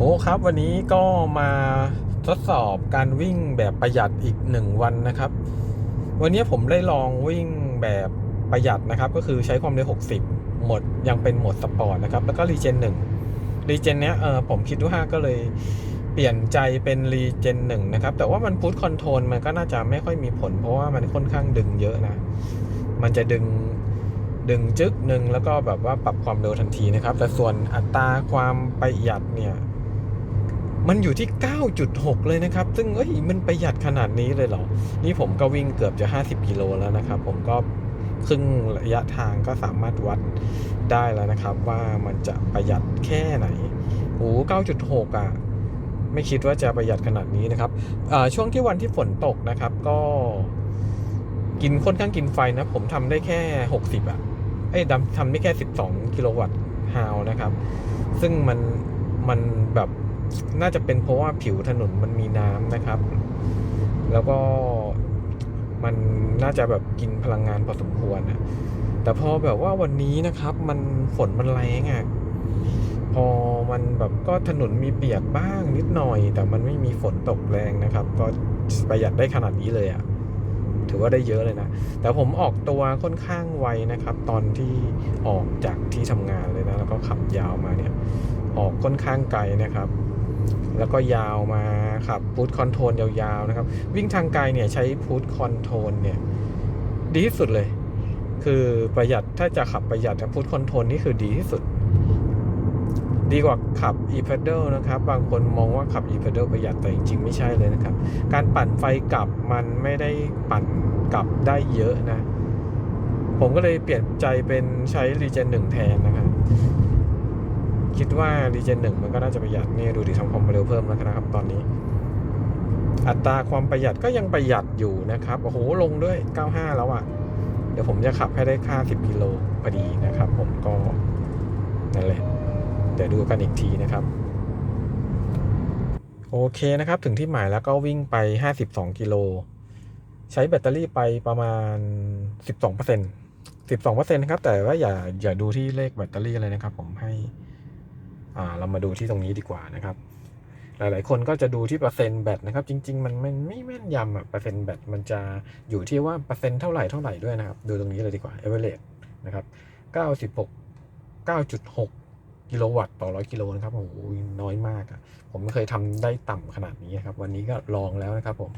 โอ้ครับวันนี้ก็มาทดสอบการวิ่งแบบประหยัดอีกหนึ่งวันนะครับ วันนี้ผมได้ลองวิ่งแบบประหยัดนะครับ ก็คือใช้ความเร็ว 60 หมดยังเป็นโหมดสปอร์ตนะครับ แล้วก็รีเจน1รีเจนเนี้ยเออผมคิดว่าก็เลยเปลี่ยนใจเป็นรีเจน1นะครับ แต่ว่ามันพุทคอนโทรลมันก็น่าจะไม่ค่อยมีผล เพราะว่ามันค่อนข้างดึงเยอะนะ มันจะดึงดึงจึ๊กหนึ่งแล้วก็แบบว่าปรับความเร็วทันทีนะครับ แต่ส่วนอัตราความประหยัดเนี่ย มันอยู่ที่ 9.6 เลยนะครับ ซึ่งเอ้ยมันประหยัดขนาดนี้เลยเหรอ นี่ผมก็วิ่งเกือบจะ 50 กิโลแล้วนะครับ ผมก็ครึ่งระยะทางก็สามารถวัดได้แล้วนะครับ ว่ามันจะประหยัดแค่ไหนโอ้9.6 อะ ไม่คิดว่าจะประหยัดขนาดนี้นะครับ ช่วงที่วันที่ฝนตกนะครับ ก็กินค่อนข้างกินไฟนะ ผมทำได้แค่ 60 อะเอ้ยดำทำได้แค่ 12 กิโลวัตต์ฮาวนะครับ ซึ่งมันมันแบบ น่าจะเป็นเพราะว่าผิวถนนมันมีน้ำนะครับ แล้วก็มันน่าจะแบบกินพลังงานพอสมควรนะแต่พอแบบว่าวันนี้นะครับ มันฝนมันแรงอะ่ะพอมันแบบก็ถนนมีเปียกบ้างนิดหน่อย แต่มันไม่มีฝนตกแรงนะครับ ก็ประหยัดได้ขนาดนี้เลยอะ่ะถือว่าได้เยอะเลยนะ แต่ผมออกตัวค่อนข้างไวนะครับ ตอนที่ออกจากที่ทำงานเลยนะ แล้วก็ขับยาวมาเนี่ย ออกค่อนข้างไกลนะครับ แล้วก็ยาวมาขับพุทคอนโทรลยาวๆนะครับ วิ่งทางไกลเนี่ยใช้พุทคอนโทรลเนี่ยดีที่สุดเลย คือประหยัดถ้าจะขับประหยัดพุทคอนโทรลนี่คือดีที่สุด ดีกว่าขับ e p e d a l นะครับ บางคนมองว่าขับ e p e d a l ประหยัดแต่จริงๆไม่ใช่เลยนะครับ การปั่นไฟกลับมันไม่ได้ปั่นกลับได้เยอะนะ ผมก็เลยเปลี่ยนใจเป็นใช้ Regen 1 แทนนะครับ คิดว่า Regen 1มันก็น่าจะประหยัดเนี่ยดูดิทำความเร็วเพิ่มแล้วนะครับ ตอนนี้ อัตราความประหยัดก็ยังประหยัดอยู่นะครับโอ้โหลงด้วย 95 แล้วอะ่ะ เดี๋ยวผมจะขับให้ได้ค่า 10กิโลพอดีนะครับ ผมก็นั่นแหละเดี๋ยวดูกันอีกทีนะครับโอเคนะครับ ถึงที่หมายแล้วก็วิ่งไป 52 กิโล ใช้แบตเตอรี่ไปประมาณ 12% 12%นะครับ แต่ว่าอย่าอย่าดูที่เลขแบตเตอรี่เลยนะครับ ผมให้ เรามาดูที่ตรงนี้ดีกว่านะครับ หลายๆ คนก็จะดูที่เปอร์เซ็นต์แบตนะครับ จริง ๆ มันไม่ไม่แม่นยำอะเปอร์เซ็นต์แบตมันจะอยู่ที่ว่าเปอร์เซ็นต์เท่าไหร่เท่าไหร่ด้วยนะครับ ดูตรงนี้เลยดีกว่า average นะครับ96 9.6กิโลวัตต์ต่อร้อยกิโลนะครับโอ้โหน้อยมากอะผมไม่เคยทำได้ต่ำขนาดนี้นครับ วันนี้ก็ลองแล้วนะครับผม